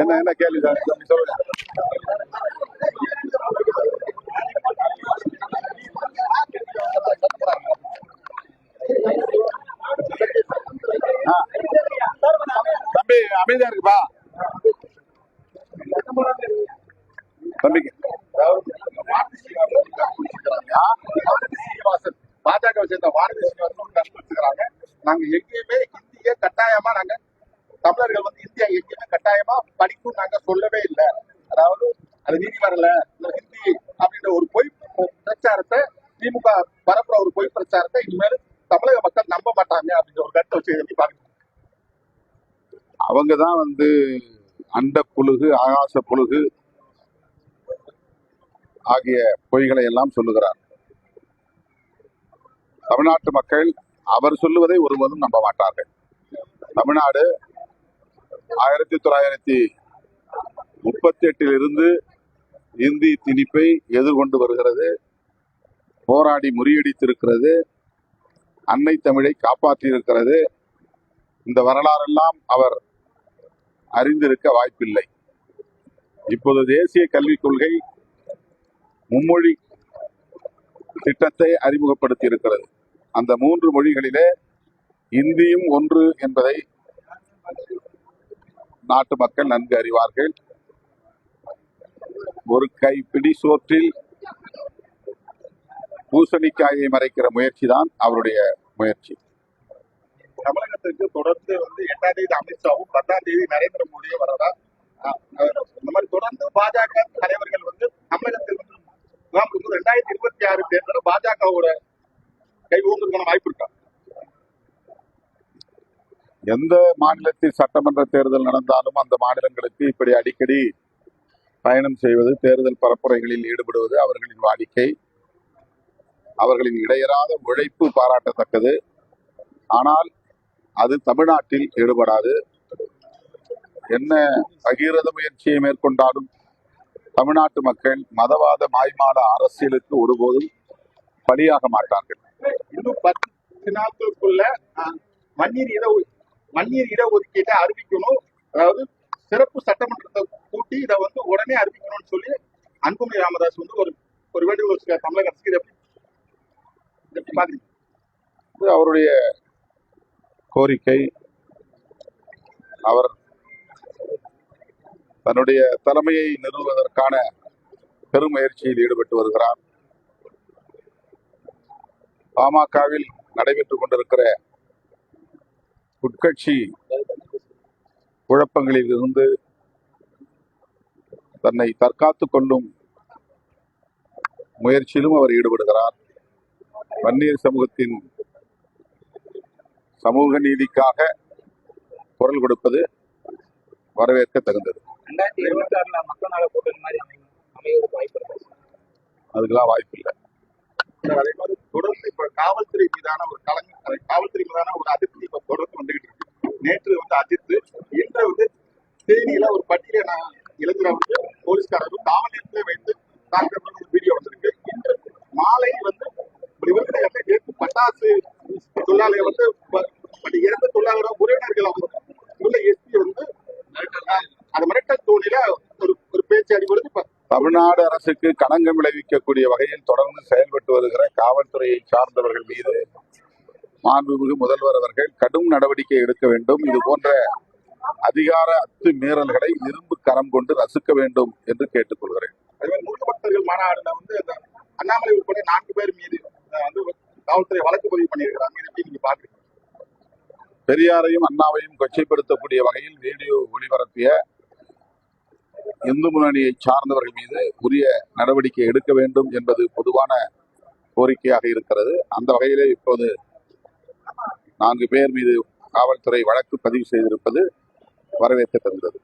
என்ன என்ன கேள்வி சார்? தம்பி சொல்லுங்க. தம்பி அமைதியா இருக்குப்பா தம்பிக்கு ஆ? பாஜக சேர்ந்த கருத்து வச்சுக்கிறாங்க நாங்க எங்கேயுமே இந்திய கட்டாயமா நாங்க தமிழர்கள் வந்து இந்தியா எங்கேயுமே கட்டாயமா படிக்கும் நாங்க சொல்லவே இல்லை அதாவது அது நீதி வரல ஹிந்தி அப்படின்ற ஒரு பொய் பிரச்சாரத்தை திமுக பரப்புற ஒரு பொய் பிரச்சாரத்தை இனிமேல் தமிழக மக்கள் நம்ப மாட்டாங்க அப்படின்ற ஒரு கருத்தை வச்சு பாருங்க அவங்க தான் வந்து அண்ட புழுகு ஆகாச புழுகு ஆகிய பொய்களை எல்லாம் சொல்லுகிறார். தமிழ்நாட்டு மக்கள் அவர் சொல்லுவதை ஒருவரும் நம்ப மாட்டார்கள். தமிழ்நாடு ஆயிரத்தி தொள்ளாயிரத்தி முப்பத்தி எட்டிலிருந்து இந்தி திணிப்பை எதிர்கொண்டு வருகிறது. போராடி முறியடித்திருக்கிறது. அன்னை தமிழை காப்பாற்றியிருக்கிறது. இந்த வரலாறெல்லாம் அவர் அறிந்திருக்க வாய்ப்பில்லை. இப்போது தேசிய கல்விக் கொள்கை மும்மொழி திட்டத்தை அறிமுகப்படுத்தி இருக்கிறது அந்த மூன்று மொழிகளிலே இந்தியும் ஒன்று என்பதை நாட்டு மக்கள் நன்கு அறிவார்கள். ஒரு கைப்பிடி சோற்றில் பூசணிக்காயை மறைக்கிற முயற்சி தான் அவருடைய முயற்சி. தமிழகத்திற்கு தொடர்ந்து வந்து எட்டாம் தேதி அமித்ஷாவும் பத்தாம் தேதி நரேந்திர மோடியும் வரதா இந்த மாதிரி தொடர்ந்து பாஜக தலைவர்கள் வந்து தமிழகத்தில் வந்து முகாம் ரெண்டாயிரத்தி இருபத்தி ஆறு தேர்தலில் பாஜகவோட கை ஊங்குறதுக்கான வாய்ப்பு இருக்கா? எந்த மாநிலத்தில் சட்டமன்ற தேர்தல் நடந்தாலும் அந்த மாநிலங்களுக்கு இப்படி அடிக்கடி பயணம் செய்வது தேர்தல் பரப்புரைகளில் ஈடுபடுவது அவர்களின் வாடிக்கை அவர்களின் இடையறாத உழைப்பு பாராட்டத்தக்கது. ஆனால் அது தமிழ்நாட்டில் ஈடுபடாது. என்ன பகீரத முயற்சியை மேற்கொண்டாலும் தமிழ்நாட்டு மக்கள் மதவாத மாய்மால அரசியலுக்கு ஒருபோதும் பலியாக மாட்டார்கள். இன்னும் பத்து நாட்களுக்குள்ள மண்ணீர் இட மண்ணீர் இடஒதுக்கீட்டை அறிவிக்கணும். அதாவது சிறப்பு சட்டமன்றத்தை கூட்டி இதை வந்து உடனே அறிவிக்கணும்னு சொல்லி அன்புமணி ராமதாஸ் வந்து ஒரு ஒரு வேண்டுகோள் தமிழக அரசுக்கு இது அவருடைய கோரிக்கை அவர் தன்னுடைய தலைமையை நிறுவுவதற்கான பெருமுயற்சியில் ஈடுபட்டு வருகிறார். பாமகவில் நடைபெற்றுக் கொண்டிருக்கிற உட்கட்சி குழப்பங்களில் இருந்து தன்னை தற்காத்துக் கொள்ளும் முயற்சியிலும் அவர் ஈடுபடுகிறார். வன்னியர் சமூகத்தின் சமூக நீதிக்காக குரல் கொடுப்பது வரவேற்க தகுந்தது ரெண்டாயிரத்தி இருபத்தி ஆறுல மக்கள் நல கூட்டணி மாதிரி அமையும். அமைவதற்கு வாய்ப்பு இருக்கு? அதுக்கெல்லாம் வாய்ப்பு இல்லை. அதே மாதிரி தொடர்ந்து இப்ப காவல்துறை மீதான ஒரு கலங்க காவல்துறை மீதான ஒரு அதிருப்தி இப்ப தொடர்ந்து வந்துகிட்டு இருக்கு. நேற்று வந்து அதிர்த்து இன்று வந்து தேனியில ஒரு பட்டியலை நான் இளைஞரை வந்து போலீஸ்காரர்கள் காவல் நிலையத்திலே வைத்து தாக்குற ஒரு வீடியோ வந்திருக்கு. இன்று மாலை வந்து நேற்று பட்டாசு தொழிலாளிகள் வந்து தமிழ்நாடு அரசுக்கு களங்கம் விளைவிக்கக்கூடிய வகையில் தொடர்ந்து செயல்பட்டு வருகிற காவல்துறையை சார்ந்தவர்கள் மீது மாண்புமிகு முதல்வர் அவர்கள் கடும் நடவடிக்கை எடுக்க வேண்டும். இது போன்ற அதிகார அத்து மீறல்களை இரும்பு கரம் கொண்டு ரசிக்க வேண்டும் என்று கேட்டுக்கொள்கிறேன். அதே மாதிரி முருக பக்தர்கள் மாநாடுல வந்து அண்ணாமலை உட்பட நான்கு பேர் மீது வந்து காவல்துறை வழக்கு பதிவு பண்ணியிருக்கிறாங்க. நீங்க பாக்குறீங்க பெரியாரையும் அண்ணாவையும் கொச்சைப்படுத்தக்கூடிய வகையில் வீடியோ ஒளிபரப்பிய இந்து முன்னணியை சார்ந்தவர்கள் மீது உரிய நடவடிக்கை எடுக்க வேண்டும் என்பது பொதுவான கோரிக்கையாக இருக்கிறது. அந்த வகையிலே இப்போது நான்கு பேர் மீது காவல்துறை வழக்கு பதிவு செய்திருப்பது வரவேற்கப்படுகிறது